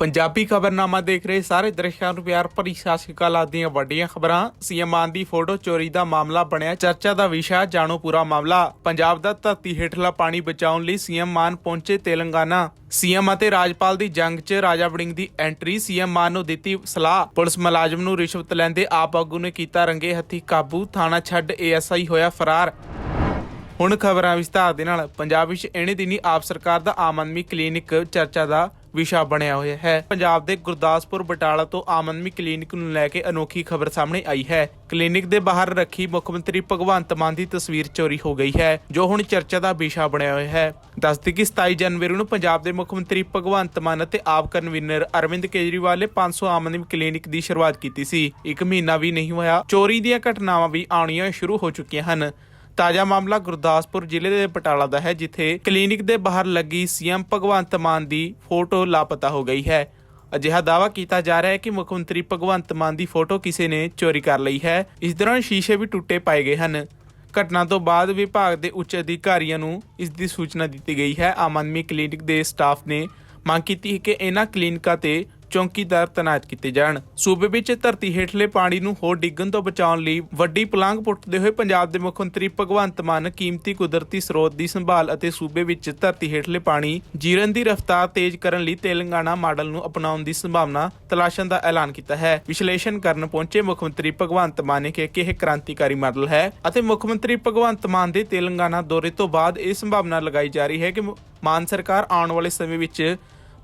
ਪੰਜਾਬੀ ਖਬਰਨਾਮਾ ਦੇਖ ਰਹੇ ਸਾਰੇ ਦਰਸ਼ਕਾਂ ਨੂੰ ਪਿਆਰ ਭਰੀ ਸਤਿ ਸ਼੍ਰੀ ਅਕਾਲ। ਆਦਿ ਵੱਡੀਆਂ ਖਬਰਾਂ। ਸੀਐਮ ਮਾਨ ਦੀ ਫੋਟੋ ਚੋਰੀ ਦਾ ਮਾਮਲਾ ਬਣਿਆ। ਚਰਚਾ ਦਾ ਵਿਸ਼ਾ, ਜਾਣੋ ਪੂਰਾ ਮਾਮਲਾ। ਪੰਜਾਬ ਦਾ ਧਰਤੀ ਹੇਠਲਾ ਪਾਣੀ ਬਚਾਉਣ ਲਈ ਸੀਐਮ ਮਾਨ ਪਹੁੰਚੇ ਤੇਲੰਗਾਨਾ। ਸੀਐਮ ਅਤੇ ਰਾਜਪਾਲ ਦੀ ਜੰਗ 'ਚ ਰਾਜਾ ਵੜਿੰਗ ਦੀ ਐਂਟਰੀ। ਸੀਐਮ ਮਾਨ ਨੂੰ ਦਿੱਤੀ ਸਲਾਹ। ਪੁਲਿਸ ਮੁਲਾਜ਼ਮ ਨੂੰ ਰਿਸ਼ਵਤ ਲੈਂਦੇ ਆਪ ਆਗੂ ਨੇ ਕੀਤਾ ਰੰਗੇ ਹੱਥੀ ਕਾਬੂ। ਥਾਣਾ ਛੱਡ ਏਐਸਆਈ ਹੋਇਆ ਫਰਾਰ। ਹੁਣ ਖਬਰਾਂ ਵਿਸਤਾਰ ਦੇ ਨਾਲ ਪੰਜਾਬ ਵਿੱਚ ਇਹਨੇ ਦਿਨੀ ਆਪ ਸਰਕਾਰ ਦਾ ਆਮ ਆਦਮੀ ਕਲੀਨਿਕ ਚਰਚਾ ਦਾ ਵਿਸ਼ਾ ਬਣਿਆ ਹੋਇਆ ਹੈ। ਪੰਜਾਬ ਦੇ ਗੁਰਦਾਸਪੁਰ ਬਟਾਲਾ ਤੋਂ ਆਮ ਆਦਮੀ ਕਲੀਨਿਕ ਨੂੰ ਲੈ ਕੇ ਅਨੋਖੀ ਖਬਰ ਸਾਹਮਣੇ ਆਈ ਹੈ। ਕਲੀਨਿਕ ਦੇ ਬਾਹਰ ਰੱਖੀ ਮੁੱਖ ਮੰਤਰੀ ਭਗਵੰਤ ਮਾਨ ਦੀ ਤਸਵੀਰ ਚੋਰੀ ਹੋ ਗਈ ਹੈ, ਜੋ ਹੁਣ ਚਰਚਾ ਦਾ ਵਿਸ਼ਾ ਬਣਿਆ ਹੋਇਆ ਹੈ। ਦੱਸਦੀ ਕਿ 27 ਜਨਵਰੀ ਨੂੰ ਪੰਜਾਬ ਦੇ ਮੁੱਖ ਮੰਤਰੀ ਭਗਵੰਤ ਮਾਨ ਅਤੇ ਆਪ ਕਨਵੀਨਰ ਅਰਵਿੰਦ ਕੇਜਰੀਵਾਲ ਨੇ 500 ਆਮ ਆਦਮੀ ਕਲੀਨਿਕ ਦੀ ਸ਼ੁਰੂਆਤ ਕੀਤੀ ਸੀ। ਇੱਕ ਮਹੀਨਾ ਵੀ ਨਹੀਂ ਹੋਇਆ, ਚੋਰੀ ਦੀਆਂ ਘਟਨਾਵਾਂ ਵੀ ਆਉਣੀਆਂ ਸ਼ੁਰੂ ਹੋ ਚੁੱਕੀਆਂ ਹਨ। ਤਾਜ਼ਾ ਮਾਮਲਾ ਗੁਰਦਾਸਪੁਰ ਜ਼ਿਲ੍ਹੇ ਦੇ ਬਟਾਲਾ ਦਾ ਹੈ, ਜਿੱਥੇ ਕਲੀਨਿਕ ਦੇ ਬਾਹਰ ਲੱਗੀ ਸੀਐਮ ਭਗਵੰਤ ਮਾਨ ਦੀ ਫੋਟੋ ਲਾਪਤਾ ਹੋ ਗਈ ਹੈ। ਅਜਿਹਾ ਦਾਵਾ ਕੀਤਾ ਜਾ ਰਿਹਾ ਹੈ ਕਿ ਮੁੱਖ ਮੰਤਰੀ ਭਗਵੰਤ ਮਾਨ ਦੀ ਫੋਟੋ ਕਿਸੇ ਨੇ ਚੋਰੀ ਕਰ ਲਈ ਹੈ। ਇਸ ਦੌਰਾਨ ਸ਼ੀਸ਼ੇ ਵੀ ਟੁੱਟੇ ਪਾਏ ਗਏ ਹਨ। ਘਟਨਾ ਤੋਂ ਬਾਅਦ ਵਿਭਾਗ ਦੇ ਉੱਚ ਅਧਿਕਾਰੀਆਂ ਨੂੰ ਇਸ ਦੀ ਸੂਚਨਾ ਦਿੱਤੀ ਗਈ ਹੈ। ਆਮ ਆਦਮੀ ਕਲੀਨਿਕ ਦੇ ਸਟਾਫ ਨੇ ਮੰਗ ਕੀਤੀ ਕਿ ਇਹਨਾਂ ਕਲੀਨਿਕਾਂ ਤੇ ਚੌਕੀਦਾਰ ਤੈਨਾਤ ਕੀਤੇ ਜਾਣ। ਸੂਬੇ ਵਿੱਚ ਧਰਤੀ ਹੇਠਲੇ ਪਾਣੀ ਨੂੰ ਹੋਰ ਡਿੱਗਣ ਤੋਂ ਬਚਾਉਣ ਲਈ ਵੱਡੀ ਪਲਾਂਘ ਪੁੱਟਦੇ ਹੋਏ ਪੰਜਾਬ ਦੇ ਮੁੱਖ ਮੰਤਰੀ ਭਗਵੰਤ ਮਾਨ ਕੀਮਤੀ ਕੁਦਰਤੀ ਸਰੋਤ ਦੀ ਸੰਭਾਲ ਅਤੇ ਸੂਬੇ ਵਿੱਚ ਧਰਤੀ ਹੇਠਲੇ ਪਾਣੀ ਜੀਰਨ ਦੀ ਰਫ਼ਤਾਰ ਤੇਜ਼ ਕਰਨ ਲਈ ਤੇਲੰਗਾਨਾ ਮਾਡਲ ਨੂੰ ਅਪਣਾਉਣ ਦੀ ਸੰਭਾਵਨਾ ਤਲਾਸ਼ਣ ਦਾ ਐਲਾਨ ਕੀਤਾ ਹੈ। ਵਿਸ਼ਲੇਸ਼ਣ ਕਰਨ ਪਹੁੰਚੇ ਮੁੱਖ ਮੰਤਰੀ ਭਗਵੰਤ ਮਾਨ ਨੇ ਕਿਹਾ ਕਿ ਇਹ ਕ੍ਰਾਂਤੀਕਾਰੀ ਮਾਡਲ ਹੈ ਅਤੇ ਮੁੱਖ ਮੰਤਰੀ ਭਗਵੰਤ ਮਾਨ ਦੇ ਤੇਲੰਗਾਨਾ ਦੌਰੇ ਤੋਂ ਬਾਅਦ ਇਹ ਸੰਭਾਵਨਾ ਲਗਾਈ ਜਾ ਰਹੀ ਹੈ ਕਿ ਮਾਨ ਸਰਕਾਰ ਆਉਣ ਵਾਲੇ ਸਮੇਂ ਵਿੱਚ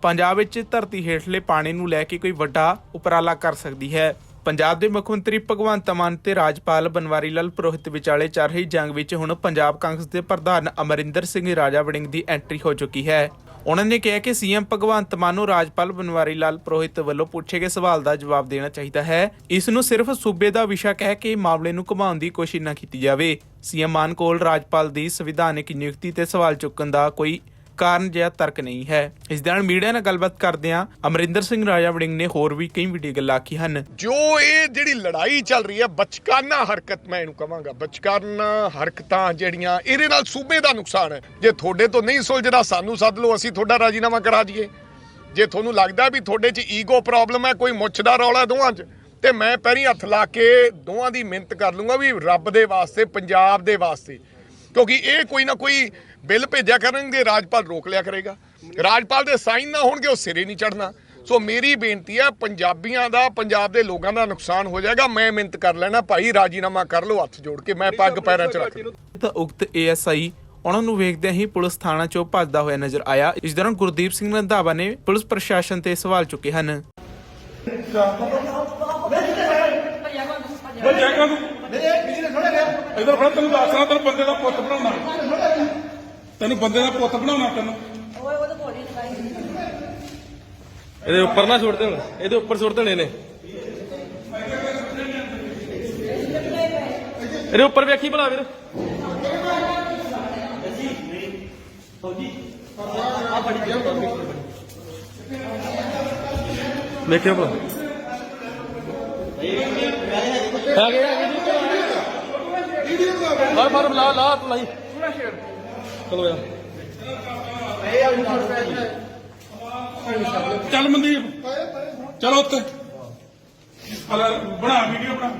ਪੰਜਾਬ ਵਿੱਚ ਧਰਤੀ ਹੇਠਲੇ ਪਾਣੀ ਨੂੰ ਲੈ ਕੇ ਕੋਈ ਵੱਡਾ ਉਪਰਾਲਾ ਕਰ ਸਕਦੀ ਹੈ। ਪੰਜਾਬ ਦੇ ਮੁੱਖ ਮੰਤਰੀ ਭਗਵੰਤ ਮਾਨ ਤੇ ਰਾਜਪਾਲ ਬਨਵਾਰੀ ਲਾਲ ਪੁਰੋਹਿਤ ਵਿਚਾਲੇ ਚੱਲ ਰਹੀ ਜੰਗ ਵਿੱਚ ਹੁਣ ਪੰਜਾਬ ਕਾਂਗਰਸ ਦੇ ਪ੍ਰਧਾਨ ਅਮਰਿੰਦਰ ਸਿੰਘ ਰਾਜਾ ਵੜਿੰਗ ਦੀ ਐਂਟਰੀ ਹੋ ਚੁੱਕੀ ਹੈ। ਉਹਨਾਂ ਨੇ ਕਿਹਾ ਕਿ ਸੀਐਮ ਭਗਵੰਤ ਮਾਨ ਨੂੰ ਰਾਜਪਾਲ ਬਨਵਾਰੀ ਲਾਲ ਪੁਰੋਹਿਤ ਵੱਲੋਂ ਪੁੱਛੇ ਗਏ ਸਵਾਲ ਦਾ ਜਵਾਬ ਦੇਣਾ ਚਾਹੀਦਾ ਹੈ। ਇਸ ਨੂੰ ਸਿਰਫ ਸੂਬੇ ਦਾ ਵਿਸ਼ਾ ਕਹਿ ਕੇ ਮਾਮਲੇ ਨੂੰ ਘੁਮਾਉਣ ਦੀ ਕੋਸ਼ਿਸ਼ ਨਾ ਕੀਤੀ ਜਾਵੇ। ਸੀਐਮ ਮਾਨ ਕੋਲ ਰਾਜਪਾਲ ਦੀ ਸੰਵਿਧਾਨਕ ਨਿਯੁਕਤੀ ਤੇ ਸਵਾਲ ਚੁੱਕਣ ਦਾ ਕੋਈ ਕਾਰਨ ਜਿਹਾ ਤਰਕ ਨਹੀਂ ਹੈ। ਇਸ ਦੌਰਾਨ ਮੀਡੀਆ ਨਾਲ ਗੱਲਬਾਤ ਕਰਦਿਆਂ ਅਮਰਿੰਦਰ ਸਿੰਘ ਰਾਜਾ ਵੜਿੰਗ ਨੇ ਹੋਰ ਵੀ ਕਈ ਵੀਡੀਓ ਗੱਲਾਂ ਆਖੀ ਹਨ। ਜੋ ਇਹ ਜਿਹੜੀ ਲੜਾਈ ਚੱਲ ਰਹੀ ਹੈ, ਬਚਕਾਨਾ ਹਰਕਤ ਮੈਂ ਇਹਨੂੰ ਕਵਾਂਗਾ। ਬਚਕਾਨਾ ਹਰਕਤਾਂ ਜਿਹੜੀਆਂ, ਇਹਦੇ ਨਾਲ ਸੂਬੇ ਦਾ ਨੁਕਸਾਨ ਹੈ। ਜੇ ਤੁਹਾਡੇ ਤੋਂ ਨਹੀਂ ਸੁਲਝਦਾ, ਸਾਨੂੰ ਸੱਦ ਲਓ, ਅਸੀਂ ਤੁਹਾਡਾ ਰਾਜੀਨਾਮਾ ਕਰਾ ਦਈਏ। ਜੇ ਤੁਹਾਨੂੰ ਲੱਗਦਾ ਵੀ ਤੁਹਾਡੇ 'ਚ ਈਗੋ ਪ੍ਰੋਬਲਮ ਹੈ, ਕੋਈ ਮੁੱਛ ਦਾ ਰੌਲਾ ਦੋਵਾਂ 'ਚ, ਤੇ ਮੈਂ ਪੈਰੀ ਹੱਥ ਲਾ ਕੇ ਦੋਵਾਂ ਦੀ ਮਿਹਨਤ ਕਰ ਲੂੰਗਾ ਵੀ ਰੱਬ ਦੇ ਵਾਸਤੇ, ਪੰਜਾਬ ਦੇ ਵਾਸਤੇ। ਕਿਉਂਕਿ ਇਹ ਕੋਈ ਨਾ ਕੋਈ ਬਿੱਲ ਭੇਜਿਆ ਕਰਨਗੇ ਰਾਜਪਾਲ ਰੋਕ ਲਿਆ ਕਰੇਗਾ। ਰਾਜਪਾਲ ਦੇ ਸਾਈਨ ਨਾ ਹੋਣਗੇ ਉਹ ਸਿਰੇ ਨਹੀਂ ਚੜਨਾ ਸੋ ਮੇਰੀ ਬੇਨਤੀ ਹੈ ਪੰਜਾਬੀਆਂ ਦਾ ਪੰਜਾਬ ਦੇ ਲੋਕਾਂ ਦਾ ਨੁਕਸਾਨ ਹੋ ਜਾਏਗਾ। ਮੈਂ ਮਿਹਨਤ ਕਰ ਲੈਣਾ ਭਾਈ ਰਾਜੀਨਾਮਾ ਕਰ ਲਓ ਹੱਥ ਜੋੜ ਕੇ। ਮੈਂ ਪੱਗ ਪੈਰਾਂ 'ਚ ਰੱਖ ਤਾਂ ਉਕਤ ਏਐਸਆਈ ਉਹਨਾਂ ਨੂੰ ਵੇਖਦਿਆਂ ਹੀ ਪੁਲਿਸ ਥਾਣਾ ਚੋਂ ਭੱਜਦਾ ਹੋਇਆ ਨਜ਼ਰ ਆਇਆ। ਇਸ ਦੌਰਾਨ ਗੁਰਦੀਪ ਸਿੰਘ ਰੰਧਾਵਾ ਨੇ ਪੁਲਿਸ ਪ੍ਰਸ਼ਾਸਨ ਤੇ ਸਵਾਲ ਚੁੱਕੇ ਹਨ। ਉਹ ਜਾਏਗਾ ਤੂੰ ਇਧਰ ਫੜ ਤੈਨੂੰ ਦੱਸਣਾ ਤੈਨੂੰ ਬੰਦੇ ਦਾ ਪੁੱਤ ਬਣਾਉਣਾ। ਤੈਨੂੰ ਬੰਦੇ ਦਾ ਪੁੱਤ ਬਣਾਉਣਾ ਤੈਨੂੰ। ਇਹਦੇ ਉੱਪਰ ਨਾ ਸੁੱਟ ਦੇਣ ਇਹਦੇ ਉੱਪਰ ਸੁੱਟ ਦੇਣੇ ਨੇ। ਇਹਦੇ ਉੱਪਰ ਵੇਖੀ ਭਲਾ ਵੀਰ। ਵੇਖਿਓ ਭਲਾ। ਹੈਗੇ ਹੈਗੇ। ਫੜ ਲਾ ਲਾ ਤੂੰ ਲਾਈ। ਚਲੋ ਯਾਰ ਚੱਲ ਮਨਦੀਪ, ਚਲੋ ਉੱਤੇ ਹਲਾ ਬਣਾ ਵੀਡੀਓ ਬਣਾ।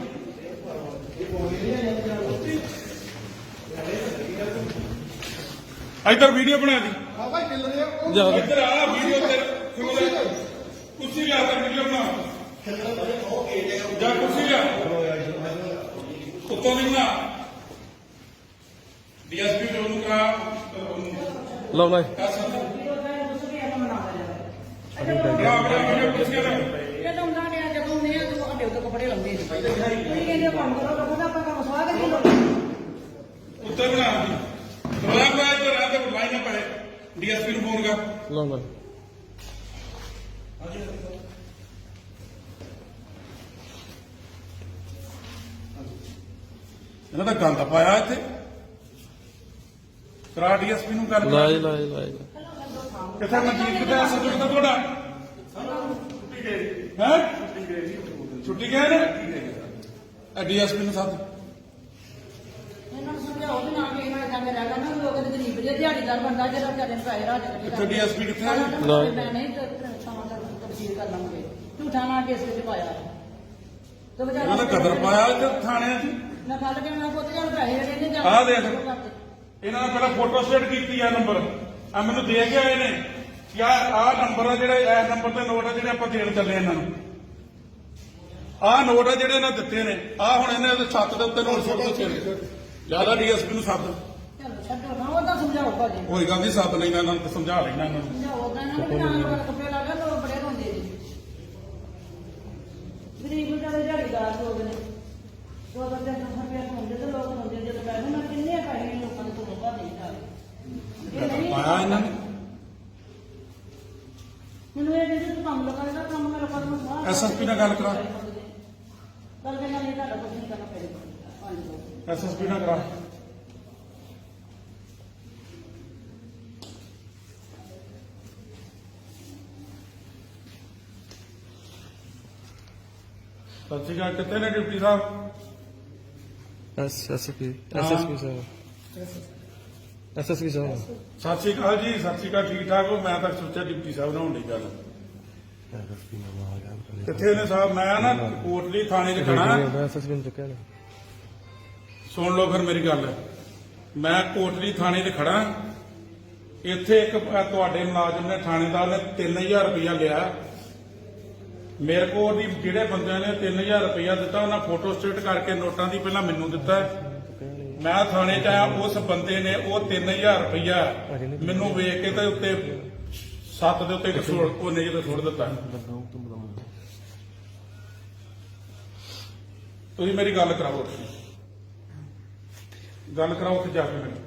ਇੱਧਰ ਵੀਡੀਓ ਬਣਾ ਦੀ ਜਾ ਇੱਧਰ ਆ ਵੀਡੀਓ ਤੇ ਕੁਰਸੀ ਲਿਆ ਕੇ ਵੀਡੀਓ ਬਣਾ। ਜਾ ਕੁਰਸੀ ਲਿਆ। ਉੱਤੋਂ ਦੀ ਬਣਾ। ਡੀਐਸਪੀ ਨੂੰ ਕਰਾ ਲਓ ਲੈ। ਉੱਤੇ ਬਣਾ ਦੀ ਰੋਲਾ ਪਾ ਇੱਧਰ ਆ ਤੇ ਲਾਈਨ ਨਾ ਪਏ ਡੀਐਸਪੀ ਨੂੰ ਫੋਨ ਕਰ ਲਓ ਲੈ। ਇਹਨਾਂ ਦਾ ਗੰਦ ਪਾਇਆ ਇੱਥੇ। ਕਰਾ ਡੀਐਸਪੀ ਨੂੰ ਗੱਲ ਲੈ ਜੀ, ਲੈ ਜੀ, ਲੈ ਜੀ। ਕਿੱਥੇ ਮਨਜੀਤ ਕਿੱਥੇ ਅਸਲ ਚ ਕਿੱਥੇ ਤੁਹਾਡਾ? ਛੁੱਟੀ ਗਏ ਹੈ? ਛੁੱਟੀ ਗਏ ਨੇ? ਡੀਐਸਪੀ ਨੂੰ ਸੱਦ। ਇਹਨਾਂ ਨੂੰ ਸਮਝਾਓ ਵੀ ਨਾ ਕਿ ਇਹਨਾਂ ਜਾਂਦੇ ਰਹਿ ਨਾ ਲੋਕ ਦੇ ਗਰੀਬ ਜਿਹੇ ਦਿਹਾੜੀਦਾਰ ਬੰਦਾ ਜਿਹੜਾ ਵਿਚਾਰੇ ਨੂੰ ਪੈਸੇ ਰਾਜ ਕਿੱਥੇ ਡੀਐਸਪੀ ਕਿੱਥੇ ਹੈ ਲੈ। ਮੈਂ ਨਹੀਂ ਤਾਂ ਤਾਂ ਦਾ ਤਬਦੀਲ ਵਕੀਲ ਕਰ ਲਵਾਂਗੇ ਝੂਠਾ ਨਾ ਕੇਸ ਵਿੱਚ ਪਾਇਆ। ਤੇ ਵਿਚਾਰਾ ਦਾ ਕਦਰ ਪਾਇਆ ਇੱਥੇ ਥਾਣਿਆਂ 'ਚ? ਮੈਂ ਕੱਢ ਕੇ ਮੈਂ ਪੁੱਤ ਜਾਨ ਪੈਸੇ ਜਿਹੜੇ ਨੇ ਆਹ ਦੇਖ। ਇਹਨਾਂ ਨੇ ਪਹਿਲਾਂ ਫੋਟੋ ਸਟੇਟ ਕੀਤੀ ਆ ਨੰਬਰ ਆ ਮੈਨੂੰ ਦੇ ਕੇ ਆਏ ਨੇ ਕਿ ਆ ਨੰਬਰ ਆ ਜਿਹੜੇ ਇਹ ਨੰਬਰ ਤੇ ਨੋਟ ਆ ਜਿਹੜੇ ਆਪਾਂ ਦੇਣ ਚੱਲੇ ਇਹਨਾਂ ਨੂੰ। ਆਹ ਨੋਟ ਆ ਜਿਹੜੇ ਇਹਨਾਂ ਦਿੱਤੇ ਨੇ। ਆਹ ਹੁਣ ਇਹਨੇ ਉਹਦੇ ਛੱਤ ਦੇ ਉੱਤੇ ਨੋਟ ਸੁੱਟ ਦਿੱਤੇ ਨੇ ਜ਼ਿਆਦਾ ਡੀਐਸਪੀ ਨੂੰ ਸੱਦ ਚਲੋ ਛੱਡੋ ਨਾ ਉਹਦਾ ਸਮਝਾਓ ਭਾਜੀ। ਕੋਈ ਗੱਲ ਨਹੀਂ ਸੱਦ ਲੈਣਾ ਇਹਨਾਂ ਨੂੰ ਤੇ ਸਮਝਾ ਲੈਣਾ ਇਹਨਾਂ ਨੂੰ। ਸਮਝਾਓ ਤਾਂ ਇਹਨਾਂ ਨੂੰ ਨਾਲ ਵਾਲਾ ਕੱਪੜੇ ਲਾ ਕੇ ਲੋਕ ਬੜੇ ਰੋਂਦੇ ਨੇ। ਗਰੀਬ ਵਿਚਾਰੇ ਦਿਹਾੜੀਦਾਰ ਲੋਕ ਨੇ। ਦੋ ਬੰਦੇ ਰੁਪਏ ਹੁੰਦੇ ਤੇ ਲੋਕ ਹੁੰਦੇ ਜਦੋਂ ਪੈਸੇ ਮੈਂ ਕਿੰਨੇ ਪੈਸੇ ਲੋਕਾਂ ਦੇ ਕੋਲੋਂ ਭਾ ਨਹੀਂ ਜਾ ਇਹ ਨਹੀਂ ਪਾਇਆ ਇਹਨਾਂ ਨੇ ਮੈਨੂੰ ਇਹ ਦੇ ਤੂੰ ਕੰਮ ਲਗਾਏਗਾ ਕੰਮ ਮੇਰਾ ਕਰਨਾ ਸਾਰਾ ਐਸਐਸਪੀ ਨਾਲ ਗੱਲ ਕਰਾ ਕੱਲ ਕਹਿੰਦਾ ਨਹੀਂ ਤੁਹਾਡਾ ਕੁਝ ਨਹੀਂ ਕਰਨਾ ਪਏਗਾ ਪੰਜ ਲੋਕ ਐਸਐਸਪੀ ਨਾਲ ਕਰਾ ਸਤਿ ਸ਼੍ਰੀ ਅਕਾਲ ਕਿੱਥੇ ਨੇ ਡਿਪਟੀ ਸਾਹਿਬ ਐਸਐਸਪੀ ਐਸਐਸਪੀ ਸਾਹਿਬ ਐਸਐਸਪੀ ਸਾਹਿਬ। ਸਤਿ ਸ਼੍ਰੀ ਅਕਾਲ ਜੀ ਸਤਿ ਸ਼੍ਰੀ ਅਕਾਲ ਠੀਕ ਠਾਕ ਹੋ? ਮੈਂ ਤਾਂ ਸੋਚਿਆ ਡਿਪਟੀ ਸਾਹਿਬ ਨਾਲ ਹੋਣੀ ਗੱਲ। ਕਿੱਥੇ ਨੇ ਸਾਹਿਬ? ਮੈਂ ਨਾ ਕੋਟਲੀ ਥਾਣੇ 'ਚ ਖੜਾ ਐਸਐਸਪੀ ਨੂੰ ਚੁੱਕਿਆ ਨਾ। ਸੁਣ ਲਓ ਫਿਰ ਮੇਰੀ ਗੱਲ। ਮੈਂ ਕੋਟਲੀ ਥਾਣੇ 'ਚ ਖੜਾ ਇੱਥੇ ਇੱਕ ਤੁਹਾਡੇ ਮੁਲਾਜ਼ਮ ਨੇ ਥਾਣੇਦਾਰ ਨੇ 3000 ਰੁਪਇਆ ਲਿਆ। ਮੇਰੇ ਕੋਲ ਦੀ ਜਿਹੜੇ ਬੰਦਿਆਂ ਨੇ 3000 ਰੁਪਇਆ ਦਿੱਤਾ ਉਹਨਾਂ ਫੋਟੋ ਸਟੇਟ ਕਰਕੇ ਨੋਟਾਂ ਦੀ ਪਹਿਲਾਂ ਮੈਨੂੰ ਦਿੱਤਾ। ਮੈਂ ਥਾਣੇ 'ਚ ਆਇਆ ਉਸ ਬੰਦੇ ਨੇ ਉਹ 3000 ਰੁਪਇਆ ਮੈਨੂੰ ਵੇਖ ਕੇ ਤੇ ਉੱਤੇ ਸੱਤ ਦੇ ਉੱਤੇ ਸੁੱਟ ਉਹਨੇ ਜਿਹਦੇ ਸੁੱਟ ਦਿੱਤਾ। ਤੁਸੀਂ ਮੇਰੀ ਗੱਲ ਕਰਾਓ ਗੱਲ ਕਰਾਓ ਉੱਥੇ ਜਾ ਕੇ ਮੈਨੂੰ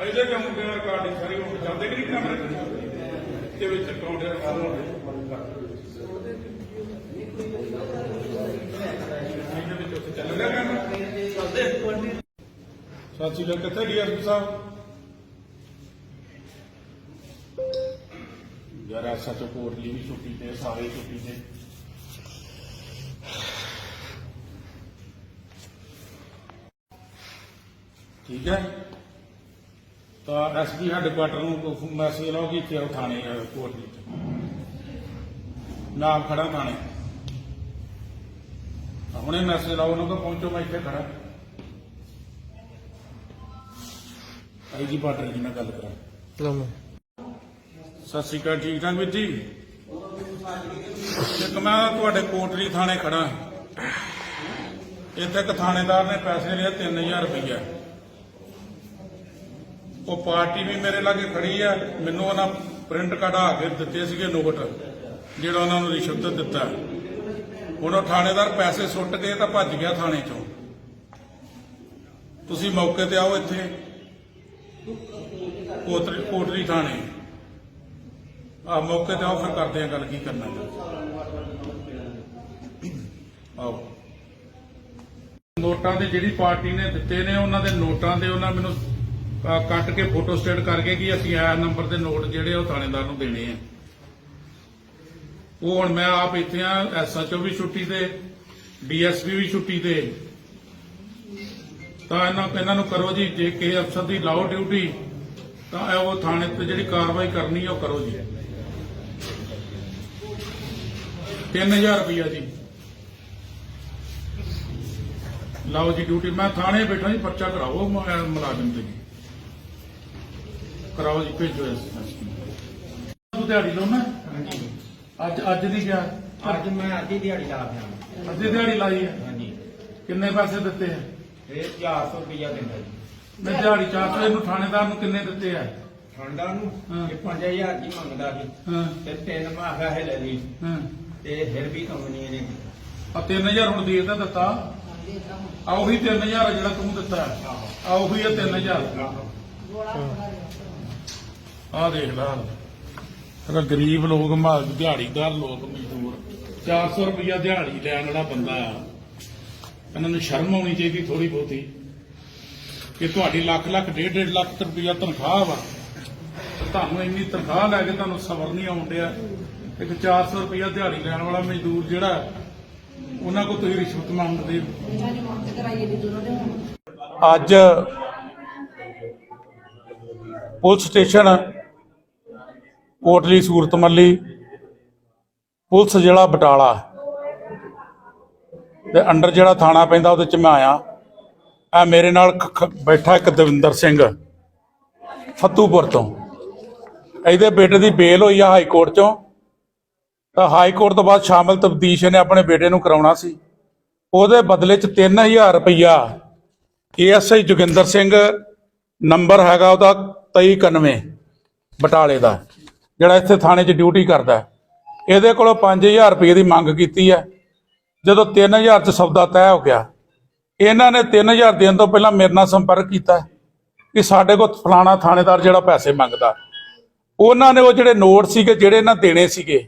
ਇਹਦੇ ਕੰਮ ਦੇ ਰਿਕਾਰਡਿੰਗ ਸਾਰੀ ਉਹ ਜਾਂਦੇ ਕਿ ਨਹੀਂ ਕੈਮਰੇ ਤੇ ਵਿੱਚ ਅਕਾਊਂਟ ਦੇ ਰਿਕਾਰਡ ਹੋਣੇ ਇਹਦੇ ਵਿੱਚ ਉੱਥੇ ਚੱਲ ਰਿਹਾ ਕੈਮਰਾ ਸਤਿ ਸ਼੍ਰੀ ਅਕਾਲ ਕਿੱਥੇ ਡੀਐਸਪੀ ਸਾਹਿਬ? ਯਾਰ ਐਸਾ ਤੋਂ ਕੋਟਲੀ ਵੀ ਛੁੱਟੀ ਤੇ ਸਾਰੇ ਛੁੱਟੀ ਤੇ। ਠੀਕ ਹੈ? ਤਾਂ ਐਸਪੀ ਹੈੱਡਕੁਆਟਰ ਨੂੰ ਮੈਸੇਜ ਲਾਓ ਕਿ ਇੱਥੇ ਥਾਣੇ ਅਹ, ਕੋਟਲੀ ਚ ਨਾਮ ਖੜਾ ਥਾਣੇ। ਤਾਂ ਹੁਣੇ ਮੈਸੇਜ ਲਾਓ ਉਹਨਾਂ ਤੋਂ ਪਹੁੰਚੋ ਮੈਂ ਇੱਥੇ ਖੜਾ। ਜੀ ਬਾਟਰ ਜੀ ਨਾਲ ਗੱਲ ਕਰਾਂ। ਲਓ। ਸਤਿ ਸ਼੍ਰੀ ਅਕਾਲ ਠੀਕ ਠਾਕ ਵੀਰ ਜੀ? ਇੱਕ ਮੈਂ ਤੁਹਾਡੇ ਕੋਟਲੀ ਥਾਣੇ ਖੜਾ ਇੱਥੇ ਇੱਕ ਥਾਣੇਦਾਰ ਨੇ ਪੈਸੇ ਲਿਆ 3000 ਰੁਪਈਆ। ਉਹ ਪਾਰਟੀ ਵੀ ਮੇਰੇ ਲਾਗੇ ਖੜੀ ਆ। ਮੈਨੂੰ ਉਹਨਾਂ ਪ੍ਰਿੰਟ ਕਢਾ ਕੇ ਦਿੱਤੇ ਸੀਗੇ ਨੋਟ ਜਿਹੜਾ ਉਹਨਾਂ ਨੂੰ ਰਿਸ਼ਵਤ ਦਿੱਤਾ। ਹੁਣ ਉਹ ਥਾਣੇਦਾਰ ਪੈਸੇ ਸੁੱਟ ਕੇ ਤਾਂ ਭੱਜ ਗਿਆ ਥਾਣੇ ਚੋਂ। ਤੁਸੀਂ ਮੌਕੇ ਤੇ ਆਓ ਇੱਥੇ। ਕੋਟਰੀ ਕੋਟਲੀ ਥਾਣੇ। ਆ ਮੌਕੇ ਤੇ ਆਓ ਫਿਰ ਕਰਦੇ ਆ ਗੱਲ ਕੀ ਕਰਨਾ ਆਓ। ਨੋਟਾਂ ਦੇ ਜਿਹੜੀ ਪਾਰਟੀ ਨੇ ਦਿੱਤੇ ਨੇ ਉਹਨਾਂ ਦੇ ਨੋਟਾਂ ਦੇ ਉਹਨਾਂ ਮੈਨੂੰ ਅਹ, ਕੱਟ ਕੇ ਫੋਟੋ ਸਟੇਟ ਕਰਕੇ ਕਿ ਅਸੀਂ ਆ ਨੰਬਰ ਦੇ ਨੋਟ ਜਿਹੜੇ ਉਹ ਥਾਣੇਦਾਰ ਨੂੰ ਦੇਣੇ ਆ। ਉਹ ਹੁਣ ਮੈਂ ਆਪ ਇੱਥੇ ਆ ਐਸਐਚਓ ਵੀ ਛੁੱਟੀ ਤੇ ਡੀਐਸਪੀ ਵੀ ਛੁੱਟੀ ਤੇ। ਤਾਂ ਇਹਨਾਂ ਇਹਨਾਂ ਨੂੰ ਕਰੋ ਜੀ ਜੇ ਕਿਸੇ ਅਫਸਰ ਦੀ ਲਾਓ ਡਿਊਟੀ ਤਾਂ ਇਹ ਉਹ ਥਾਣੇ ਤੇ ਜਿਹੜੀ ਕਾਰਵਾਈ ਕਰਨੀ ਹੈ ਉਹ ਕਰੋ ਜੀ। 3000 ਰੁਪਇਆ ਜੀ। ਲਾਓ ਜੀ ਡਿਊਟੀ। ਮੈਂ ਥਾਣੇ ਬੈਠਾ ਜੀ ਪਰਚਾ ਕਰਾਓ ਮੁਲਾਜ਼ਮ ਤੇ ਜੀ। ਕਰਾਓ ਜੀ ਭੇਜੋ ਇਸ ਤੂੰ ਦਿਹਾੜੀ ਲਾਉਣਾ ਅੱਜ ਅੱਜ ਨਹੀਂ ਗਿਆ ਅੱਜ ਮੈਂ ਅੱਧੀ ਦਿਹਾੜੀ ਲਾ ਪਿਆ ਅੱਧੀ ਦਿਹਾੜੀ ਲਾਈ ਹੈ ਹਾਂਜੀ। ਕਿੰਨੇ ਪੈਸੇ ਦਿੱਤੇ ਆ? ਇਹ 400 ਰੁਪਇਆ ਦਿੰਦਾ ਜੀ। ਮੈਂ ਦਿਹਾੜੀ ਚਾਹ ਇਹਨੂੰ ਥਾਣੇਦਾਰ ਨੂੰ ਕਿੰਨੇ ਦਿੱਤੇ ਆ? ਠੰਡਾ ਨੂੰ ਹਾਂ। ਇਹ 5000 ਦੀ ਮੰਗਦਾ ਸੀ। ਹਾਂ। ਤੇ ਤਿੰਨ ਮਾਹਾ ਹੈ ਲੈ ਲਈ ਹਾਂ। ਤੇ ਫਿਰ ਵੀ ਕੰਮ ਨਹੀਂ ਇਹਨੇ ਆ 3000 ਹੁਣ ਦੇ ਤਾਂ ਦਿੱਤਾ। ਆ ਉਹੀ 3000 ਆ ਜਿਹੜਾ ਤੂੰ ਦਿੱਤਾ। ਆ ਉਹੀ ਆ 3000 ਆ ਦੇਖ ਲਾ। ਅਗਰ ਗਰੀਬ ਲੋਕ ਮਾ ਦਿਹਾੜੀਦਾਰ ਲੋਕ ਮਜ਼ਦੂਰ। 400 ਰੁਪਇਆ ਦਿਹਾੜੀ ਲੈਣ ਵਾਲਾ ਬੰਦਾ ਆ। ਇਹਨਾਂ ਨੂੰ ਸ਼ਰਮ ਆਉਣੀ ਚਾਹੀਦੀ ਥੋੜੀ ਬਹੁਤੀ ਕਿ ਤੁਹਾਡੀ ਲੱਖ ਲੱਖ, ਡੇਢ ਡੇਢ ਲੱਖ ਰੁਪਇਆ ਤਨਖਾਹ ਵਾ। ਤੁਹਾਨੂੰ ਇੰਨੀ ਤਨਖਾਹ ਲੈ ਕੇ ਤੁਹਾਨੂੰ ਸਬਰ ਨਹੀਂ ਆਉਣ ਡਿਆ। ਇੱਕ 400 ਰੁਪਇਆ ਦਿਹਾੜੀ ਲੈਣ ਵਾਲਾ ਮਜ਼ਦੂਰ ਜਿਹੜਾ, ਉਹਨਾਂ ਕੋਲ ਤੁਸੀਂ ਰਿਸ਼ਵਤ ਮੰਗਦੇ ਹੋ। ਅੱਜ police station, Kotli Surat Malli police ਜ਼ਿਲ੍ਹਾ ਬਟਾਲਾ। ਦੇ ਅੰਡਰ ਜਿਹੜਾ ਥਾਣਾ ਪੈਂਦਾ ਉਹਦੇ ਚ ਮੈਂ ਆਇਆ। ਆ ਮੇਰੇ ਨਾਲ ਖ- ਬੈਠਾ ਇੱਕ ਦਵਿੰਦਰ ਸਿੰਘ, ਫੱਤੂਪੁਰ ਤੋਂ। ਇਹਦੇ ਬੇਟੇ ਦੀ ਬੇਲ ਹੋਈ ਆ ਹਾਈ ਕੋਰਟ ਚੋਂ। ਤਾਂ ਹਾਈ ਕੋਰਟ ਤੋਂ ਬਾਅਦ ਸ਼ਾਮਲ ਤਬਦੀਸ਼ ਨੇ ਆਪਣੇ ਬੇਟੇ ਨੂੰ ਕਰਾਉਣਾ ਸੀ। ਉਹਦੇ ਬਦਲੇ ਚ 3000 ਰੁਪਈਆ ਏਐਸਆਈ ਜੋਗਿੰਦਰ ਸਿੰਘ ਨੰਬਰ ਹੈਗਾ ਉਹਦਾ 2391 ਬਟਾਲੇ ਦਾ, ਜਿਹੜਾ ਇੱਥੇ ਥਾਣੇ 'ਚ ਡਿਊਟੀ ਕਰਦਾ। ਇਹਦੇ ਕੋਲੋਂ 5000 ਰੁਪਏ ਦੀ ਮੰਗ ਕੀਤੀ ਹੈ। ਜਦੋਂ 3000 'ਚ ਸੌਦਾ ਤੈਅ ਹੋ ਗਿਆ, ਇਹਨਾਂ ਨੇ 3000 ਦੇਣ ਤੋਂ ਪਹਿਲਾਂ ਮੇਰੇ ਨਾਲ ਸੰਪਰਕ ਕੀਤਾ ਕਿ ਸਾਡੇ ਕੋਲ ਫਲਾਣਾ ਥਾਣੇਦਾਰ ਜਿਹੜਾ ਪੈਸੇ ਮੰਗਦਾ। ਉਹਨਾਂ ਨੇ ਉਹ ਜਿਹੜੇ ਨੋਟ ਸੀਗੇ, ਜਿਹੜੇ ਇਹਨਾਂ ਦੇਣੇ ਸੀਗੇ,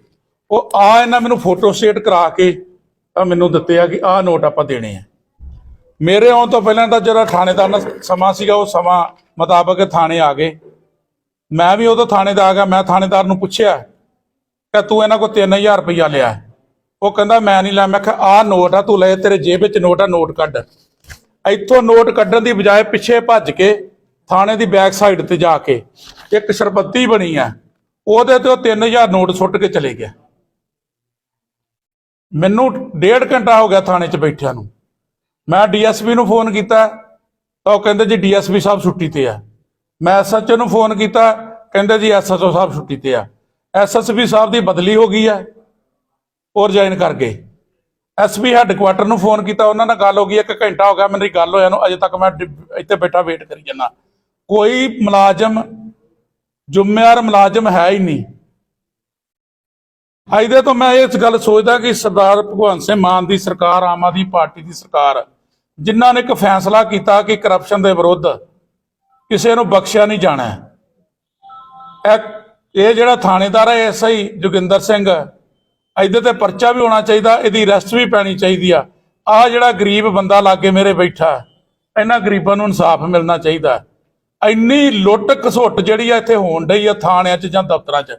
ਉਹ ਆ ਇਹਨਾਂ ਮੈਨੂੰ ਫੋਟੋ ਸਟੇਟ ਕਰਾ ਕੇ, ਤਾਂ ਮੈਨੂੰ ਦਿੱਤੇ ਆ ਕਿ ਆਹ ਨੋਟ ਆਪਾਂ ਦੇਣੇ ਆ। ਮੇਰੇ ਆਉਣ ਤੋਂ ਪਹਿਲਾਂ ਤਾਂ ਜਿਹੜਾ ਥਾਣੇਦਾਰ ਦਾ ਸਮਾਂ ਸੀਗਾ, ਉਹ ਸਮਾਂ ਮੁਤਾਬਕ ਥਾਣੇ ਆ ਗਏ। ਮੈਂ ਵੀ ਉਦੋਂ ਥਾਣੇ ਦਾ ਆ ਗਿਆ ਮੈਂ ਥਾਣੇਦਾਰ ਨੂੰ ਪੁੱਛਿਆ ਕਿ ਤੂੰ ਇਹਨਾਂ ਕੋਲ 3000 ਰੁਪਇਆ ਲਿਆ ਉਹ ਕਹਿੰਦਾ, ਮੈਂ ਨਹੀਂ ਲੈ, ਮੈਂ ਕਿਹਾ, ਆਹ ਨੋਟ ਆ, ਤੂੰ ਲੈ, ਤੇਰੇ ਜੇਬ ਵਿੱਚ ਨੋਟ ਆ ਨੋਟ ਕੱਢ। ਇੱਥੋਂ ਨੋਟ ਕੱਢਣ ਦੀ ਬਜਾਏ ਪਿੱਛੇ ਭੱਜ ਕੇ ਥਾਣੇ ਦੀ ਬੈਕ ਸਾਈਡ ਤੇ ਜਾ ਕੇ ਇੱਕ ਸ਼ਰਬੱਤੀ ਬਣੀ ਆ। ਉਹਦੇ ਤੇ ਉਹ 3000 ਨੋਟ ਸੁੱਟ ਕੇ ਚਲੇ ਗਿਆ। ਮੈਨੂੰ ਡੇਢ ਘੰਟਾ ਹੋ ਗਿਆ ਥਾਣੇ 'ਚ ਬੈਠਿਆਂ ਨੂੰ। ਮੈਂ ਡੀਐਸਪੀ ਨੂੰ ਫੋਨ ਕੀਤਾ, ਤਾਂ ਉਹ ਕਹਿੰਦੇ ਜੀ ਡੀਐਸਪੀ ਸਾਹਿਬ ਛੁੱਟੀ ਤੇ ਆ। ਮੈਂ ਐਸਐਚਓ ਨੂੰ ਫੋਨ ਕੀਤਾ, ਕਹਿੰਦੇ ਜੀ ਐਸਐਚਓ ਸਾਹਿਬ ਛੁੱਟੀ ਤੇ ਆ। ਐਸਐਸਪੀ ਸਾਹਿਬ ਦੀ ਬਦਲੀ ਹੋ ਗਈ ਹੈ ਉਹ ਰਿਜ਼ਾਈਨ ਕਰ ਗਏ ਐਸਪੀ ਹੈੱਡਕੁਆਟਰ ਨੂੰ ਫੋਨ ਕੀਤਾ, ਉਹਨਾਂ ਨਾਲ ਗੱਲ ਹੋ ਗਈ, ਇੱਕ ਘੰਟਾ ਹੋ ਗਿਆ ਮੇਰੀ ਗੱਲ ਹੋਇਆ ਨੂੰ, ਅਜੇ ਤੱਕ ਮੈਂ ਇੱਥੇ ਬੈਠਾ ਵੇਟ ਕਰੀ ਜਾਂਦਾ। ਕੋਈ ਮੁਲਾਜ਼ਮ, ਜ਼ਿੰਮੇਵਾਰ ਮੁਲਾਜ਼ਮ ਹੈ ਹੀ ਨਹੀਂ। ਇਹਦੇ ਤੋਂ ਮੈਂ ਇਸ ਗੱਲ ਸੋਚਦਾ ਕਿ ਸਰਦਾਰ ਭਗਵੰਤ ਸਿੰਘ ਮਾਨ ਦੀ ਸਰਕਾਰ, ਆਮ ਆਦਮੀ ਪਾਰਟੀ ਦੀ ਸਰਕਾਰ, ਜਿਨ੍ਹਾਂ ਨੇ ਇੱਕ ਫੈਸਲਾ ਕੀਤਾ ਕਿ ਕਰਪਸ਼ਨ ਦੇ ਵਿਰੁੱਧ ਕਿਸੇ ਨੂੰ ਬਖਸ਼ਿਆ ਨਹੀਂ ਜਾਣਾ। ਇਹ ਇਹ ਜਿਹੜਾ ਥਾਣੇਦਾਰ ਹੈ ਐਸਆਈ ਜੋਗਿੰਦਰ ਸਿੰਘ ਇਹਦੇ ਤੇ ਪਰਚਾ ਵੀ ਹੋਣਾ ਚਾਹੀਦਾ, ਇਹਦੀ ਅਰੈਸਟ ਵੀ ਪੈਣੀ ਚਾਹੀਦੀ ਆ। ਆ ਜਿਹੜਾ ਗਰੀਬ ਬੰਦਾ ਲਾਗੇ ਮੇਰੇ ਬੈਠਾ ਇਹਨਾਂ ਗਰੀਬਾਂ ਨੂੰ ਇਨਸਾਫ ਮਿਲਣਾ ਚਾਹੀਦਾ ਇੰਨੀ ਲੁੱਟ ਘਸੁੱਟ ਜਿਹੜੀ ਆ ਇੱਥੇ ਹੋਣ ਡਈ ਆ ਥਾਣਿਆਂ 'ਚ ਜਾਂ ਦਫ਼ਤਰਾਂ 'ਚ।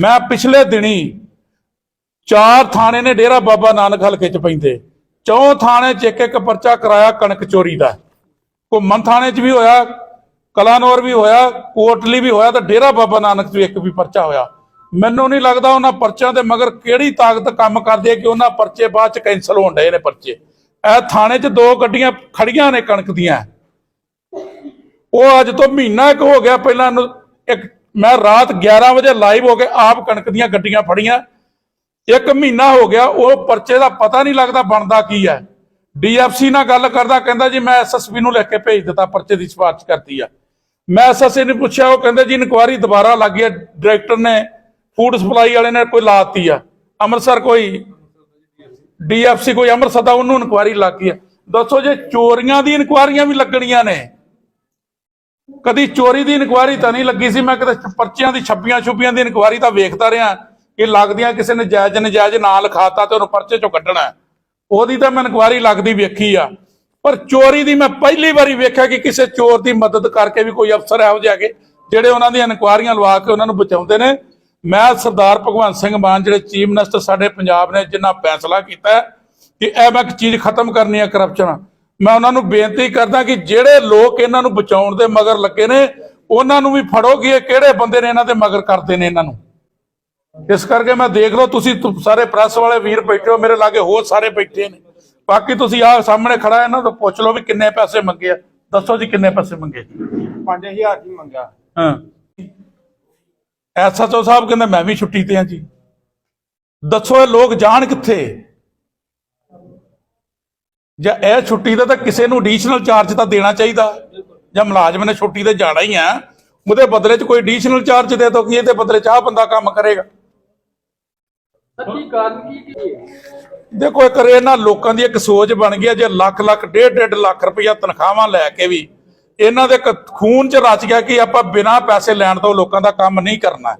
ਮੈਂ ਪਿਛਲੇ ਦਿਨੀ ਚਾਰ ਥਾਣੇ ਨੇ ਡੇਰਾ ਬਾਬਾ ਨਾਨਕ ਹਲਕੇ 'ਚ ਪੈਂਦੇ। ਚੌਂ ਥਾਣੇ 'ਚ ਇੱਕ ਇੱਕ ਪਰਚਾ ਕਰਾਇਆ ਕਣਕ ਚੋਰੀ ਦਾ। ਘੁੰਮਣ ਥਾਣੇ 'ਚ ਵੀ ਹੋਇਆ, ਕਲਾਨੌਰ ਵੀ ਹੋਇਆ, ਕੋਟਲੀ ਵੀ ਹੋਇਆ ਤਾਂ ਡੇਰਾ ਬਾਬਾ ਨਾਨਕ 'ਚ ਵੀ ਇੱਕ ਵੀ ਪਰਚਾ ਹੋਇਆ। ਮੈਨੂੰ ਨਹੀਂ ਲੱਗਦਾ ਉਹਨਾਂ ਪਰਚਿਆਂ ਦੇ ਮਗਰ ਕਿਹੜੀ ਤਾਕਤ ਕੰਮ ਕਰਦੀ ਹੈ ਕਿ ਉਹਨਾਂ ਪਰਚੇ ਬਾਅਦ 'ਚ ਕੈਨਸਲ ਹੋਣ ਡਏ ਨੇ ਪਰਚੇ। ਇਹ ਥਾਣੇ 'ਚ ਦੋ ਗੱਡੀਆਂ ਖੜੀਆਂ ਨੇ ਕਣਕ ਦੀਆਂ। ਉਹ ਅੱਜ ਤੋਂ ਮਹੀਨਾ ਇੱਕ ਹੋ ਗਿਆ ਪਹਿਲਾਂ ਇੱਕ ਮੈਂ ਰਾਤ 11 ਵਜੇ ਲਾਈਵ ਹੋ ਕੇ ਆਪ ਕਣਕ ਦੀਆਂ ਗੱਡੀਆਂ ਫੜੀਆਂ। ਇੱਕ ਮਹੀਨਾ ਹੋ ਗਿਆ, ਉਹ ਪਰਚੇ ਦਾ ਪਤਾ ਨਹੀਂ ਲੱਗਦਾ ਬਣਦਾ ਕੀ ਹੈ। ਡੀਐਫਸੀ ਨਾਲ ਗੱਲ ਕਰਦਾ, ਕਹਿੰਦਾ ਜੀ ਮੈਂ ਐਸਐਸਪੀ ਨੂੰ ਲਿਖ ਕੇ ਭੇਜ ਦਿੱਤਾ, ਪਰਚੇ ਦੀ ਸਿਫਾਰਿਸ਼ ਕਰਤੀ ਆ। ਮੈਂ ਐਸਐਸਪੀ ਨੂੰ ਪੁੱਛਿਆ, ਉਹ ਕਹਿੰਦੇ ਜੀ ਇਨਕੁਆਰੀ ਦੁਬਾਰਾ ਲੱਗੀ ਹੈ, ਡਾਇਰੈਕਟਰ ਨੇ ਫੂਡ ਸਪਲਾਈ ਵਾਲੇ ਨੇ ਕੋਈ ਲਾਤੀ ਆ। ਅੰਮ੍ਰਿਤਸਰ ਕੋਈ ਡੀਐਫਸੀ ਕੋਈ, ਅੰਮ੍ਰਿਤਸਰ ਦਾ ਉਹਨੂੰ ਇਨਕੁਆਰੀ ਲੱਗ ਆ। ਦੱਸੋ ਜੇ ਚੋਰੀਆਂ ਦੀ ਇਨਕੁਆਰੀਆਂ ਵੀ ਲੱਗਣੀਆਂ ਨੇ। ਕਦੀ ਚੋਰੀ ਦੀ ਇਨਕੁਆਰੀ ਤਾਂ ਨਹੀਂ ਲੱਗੀ ਸੀ, ਮੈਂ ਕਦੇ ਪਰਚਿਆਂ ਦੀ ਛੱਪੀਆਂ ਛੁੱਪੀਆਂ ਦੀ ਇਨਕੁਆਰੀ ਤਾਂ ਵੇਖਦਾ ਰਿਹਾ ਕਿ ਲੱਗਦੀਆਂ ਕਿਸੇ ਨੇ ਜਾਇਜ਼, ਨਜਾਇਜ਼ ਨਾਂ ਲਿਖਾਤਾ ਤੇ ਉਹਨੂੰ ਪਰਚੇ ਚੋਂ ਕੱਢਣਾ ਉਹਦੀ ਤਾਂ ਮੈਂ ਇਨਕੁਆਰੀ ਲੱਗਦੀ ਵੇਖੀ ਆ। ਪਰ ਚੋਰੀ ਦੀ ਮੈਂ ਪਹਿਲੀ ਵਾਰੀ ਵੇਖਿਆ ਕਿ ਕਿਸੇ ਚੋਰ ਦੀ ਮਦਦ ਕਰਕੇ ਵੀ ਕੋਈ ਅਫਸਰ ਇਹੋ ਜਿਹੇ ਹੈਗੇ, ਜਿਹੜੇ ਉਹਨਾਂ ਦੀਆਂ ਇਨਕੁਆਰੀਆਂ ਲਵਾ ਕੇ ਉਹਨਾਂ ਨੂੰ ਬਚਾਉਂਦੇ ਨੇ। ਮੈਂ ਸਰਦਾਰ ਭਗਵੰਤ ਸਿੰਘ ਮਾਨ ਜਿਹੜੇ ਚੀਫ ਮਿਨਿਸਟਰ ਸਾਡੇ ਪੰਜਾਬ ਨੇ ਜਿਨ੍ਹਾਂ ਫੈਸਲਾ ਕੀਤਾ ਹੈ ਕਿ ਇਹ ਮੈਂ ਚੀਜ਼ ਖਤਮ ਕਰਨੀ ਹੈ ਕਰਪਸ਼ਨ ਮੈਂ ਉਹਨਾਂ ਨੂੰ ਬੇਨਤੀ ਕਰਦਾ ਕਿ ਜਿਹੜੇ ਲੋਕ ਇਹਨਾਂ ਨੂੰ ਬਚਾਉਣ ਦੇ ਮਗਰ ਲੱਗੇ ਨੇ ਉਹਨਾਂ ਨੂੰ ਵੀ ਫੜੋ ਕਿ ਇਹ ਕਿਹੜੇ ਬੰਦੇ ਨੇ ਇਹਨਾਂ ਦੇ ਮਗਰ ਕਰਦੇ ਨੇ ਇਹਨਾਂ ਨੂੰ। ਇਸ ਕਰਕੇ ਮੈਂ ਦੇਖ ਲਓ ਤੁਸੀਂ ਸਾਰੇ ਪ੍ਰੈਸ ਵਾਲੇ ਵੀਰ ਬੈਠੇ ਹੋ ਮੇਰੇ ਲਾਗੇ ਹੋਰ ਸਾਰੇ ਬੈਠੇ ਨੇ। ਬਾਕੀ ਤੁਸੀਂ ਆਹ ਸਾਹਮਣੇ ਖੜਾ ਇਹਨਾਂ ਤੋਂ ਪੁੱਛ ਲਓ ਵੀ ਕਿੰਨੇ ਪੈਸੇ ਮੰਗੇ ਆ। ਦੱਸੋ ਜੀ ਕਿੰਨੇ ਪੈਸੇ ਮੰਗੇ? 5000 ਜੀ ਮੰਗਾ ਹਾਂ। ਐਸਐਚਓ ਸਾਹਿਬ ਕਹਿੰਦੇ ਮੈਂ ਵੀ ਛੁੱਟੀ ਤੇ ਆ ਜੀ। ਦੱਸੋ ਇਹ ਲੋਕ ਜਾਣ ਕਿੱਥੇ? ਜਾਂ ਇਹ ਛੁੱਟੀ ਦਾ ਤਾਂ ਕਿਸੇ ਨੂੰ ਐਡੀਸ਼ਨਲ ਚਾਰਜ ਤਾਂ ਦੇਣਾ ਚਾਹੀਦਾ। ਜਾਂ ਮੁਲਾਜ਼ਮ ਨੇ ਛੁੱਟੀ ਤੇ ਜਾਣਾ ਹੀ ਆ। ਉਹਦੇ ਬਦਲੇ 'ਚ ਕੋਈ ਐਡੀਸ਼ਨਲ ਚਾਰਜ ਦੇ ਦੋ ਕਿ ਇਹਦੇ ਬਦਲੇ 'ਚ ਆਹ ਬੰਦਾ ਕੰਮ ਕਰੇਗਾ? ਕੀ ਕਾਰਨ ਕੀ ਕੀ ਦੇਖੋ ਇੱਕ ਇਹਨਾਂ ਲੋਕਾਂ ਦੀ ਇੱਕ ਸੋਚ ਬਣ ਗਈ ਜੇ ਲੱਖ ਲੱਖ ਡੇਢ ਡੇਢ ਲੱਖ ਰੁਪਈਆ ਤਨਖਾਹਾਂ ਲੈ ਕੇ ਵੀ ਇਹਨਾਂ ਦੇ ਇੱਕ ਖੂਨ 'ਚ ਰਚ ਗਿਆ ਕਿ ਆਪਾਂ ਬਿਨਾਂ ਪੈਸੇ ਲੈਣ ਤੋਂ ਲੋਕਾਂ ਦਾ ਕੰਮ ਨਹੀਂ ਕਰਨਾ।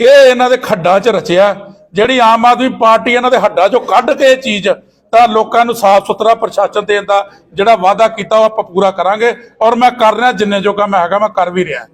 ਇਹ ਇਹਨਾਂ ਦੇ ਖੱਡਾਂ 'ਚ ਰਚਿਆ। ਜਿਹੜੀ ਆਮ ਆਦਮੀ ਪਾਰਟੀ ਇਹਨਾਂ ਦੇ ਹੱਡਾਂ 'ਚੋਂ ਕੱਢ ਕੇ ਇਹ ਚੀਜ਼, ਤਾਂ ਲੋਕਾਂ ਨੂੰ ਸਾਫ਼ ਸੁਥਰਾ ਪ੍ਰਸ਼ਾਸਨ ਦੇਣ ਦਾ ਜਿਹੜਾ ਵਾਅਦਾ ਕੀਤਾ ਉਹ ਆਪਾਂ ਪੂਰਾ ਕਰਾਂਗੇ। ਔਰ ਮੈਂ ਕਰ ਰਿਹਾ ਜਿੰਨੇ ਜੋਗਾ ਮੈਂ ਹੈਗਾ ਮੈਂ ਕਰ ਵੀ ਰਿਹਾ।